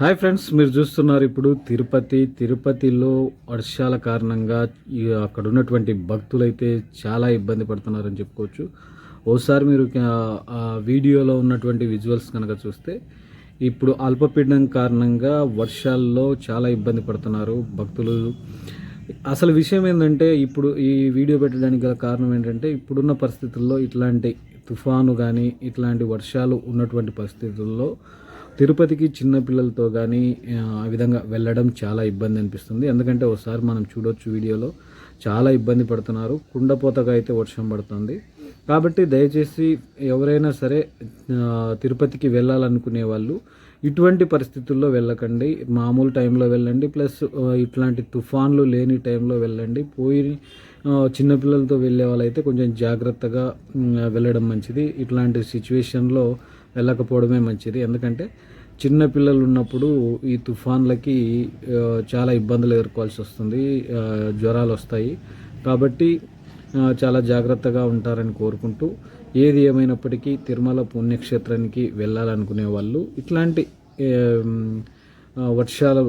Hi friends మీరు చూస్తున్నారు ఇప్పుడు తిరుపతి. తిరుపతిలో వర్షాల కారణంగా అక్కడ ఉన్నటువంటి భక్తులైతే చాలా ఇబ్బంది పడుతున్నారని చెప్పుకోవచ్చు. ఓసారి మీరు ఆ- వీడియోలో ఉన్నటువంటి విజువల్స్ కనుక చూస్తే ఇప్పుడు అల్పపీడనం కారణంగా వర్షాల్లో చాలా ఇబ్బంది పడుతున్నారు భక్తులు. అసలు విషయం ఏంటంటే ఇప్పుడు ఈ వీడియో పెట్టడానికి గల కారణం ఏంటంటే ఇప్పుడున్న పరిస్థితుల్లో ఇట్లాంటి తుఫాను కానీ ఇట్లాంటి వర్షాలు ఉన్నటువంటి పరిస్థితుల్లో తిరుపతికి చిన్నపిల్లలతో కానీ ఆ విధంగా వెళ్ళడం చాలా ఇబ్బంది అనిపిస్తుంది. ఎందుకంటే ఒకసారి మనం చూడొచ్చు వీడియోలో చాలా ఇబ్బంది పడుతున్నారు. కుండపోతగా అయితే వర్షం పడుతుంది. కాబట్టి దయచేసి ఎవరైనా సరే తిరుపతికి వెళ్ళాలనుకునే వాళ్ళు ఇటువంటి పరిస్థితుల్లో వెళ్ళకండి. మామూలు టైంలో వెళ్ళండి. ప్లస్ ఇట్లాంటి తుఫాన్లు లేని టైంలో వెళ్ళండి. పోయి చిన్నపిల్లలతో వెళ్ళే వాళ్ళైతే కొంచెం జాగ్రత్తగా వెళ్ళడం మంచిది. ఇట్లాంటి సిచ్యువేషన్లో వెళ్ళకపోవడమే మంచిది. ఎందుకంటే చిన్న పిల్లలు ఉన్నప్పుడు ఈ తుఫాన్లకి చాలా ఇబ్బందులు ఎదుర్కోవాల్సి వస్తుంది. జ్వరాలు వస్తాయి. కాబట్టి చాలా జాగ్రత్తగా ఉంటారని కోరుకుంటూ ఏది ఏమైనప్పటికీ తిరుమల పుణ్యక్షేత్రానికి వెళ్ళాలనుకునే వాళ్ళు ఇట్లాంటి వర్షాలు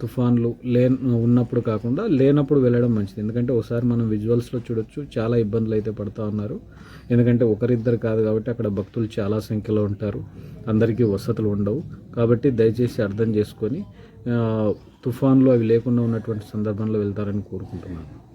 తుఫాన్లు లే ఉన్నప్పుడు కాకుండా లేనప్పుడు వెళ్ళడం మంచిది. ఎందుకంటే ఒకసారి మనం విజువల్స్లో చూడొచ్చు చాలా ఇబ్బందులు అయితే పడుతూ ఉన్నారు. ఎందుకంటే ఒకరిద్దరు కాదు కాబట్టి అక్కడ భక్తులు చాలా సంఖ్యలో ఉంటారు. అందరికీ వసతులు ఉండవు. కాబట్టి దయచేసి అర్థం చేసుకొని తుఫాన్లు అవి లేకుండా ఉన్నటువంటి సందర్భంలో వెళ్తారని కోరుకుంటున్నాను.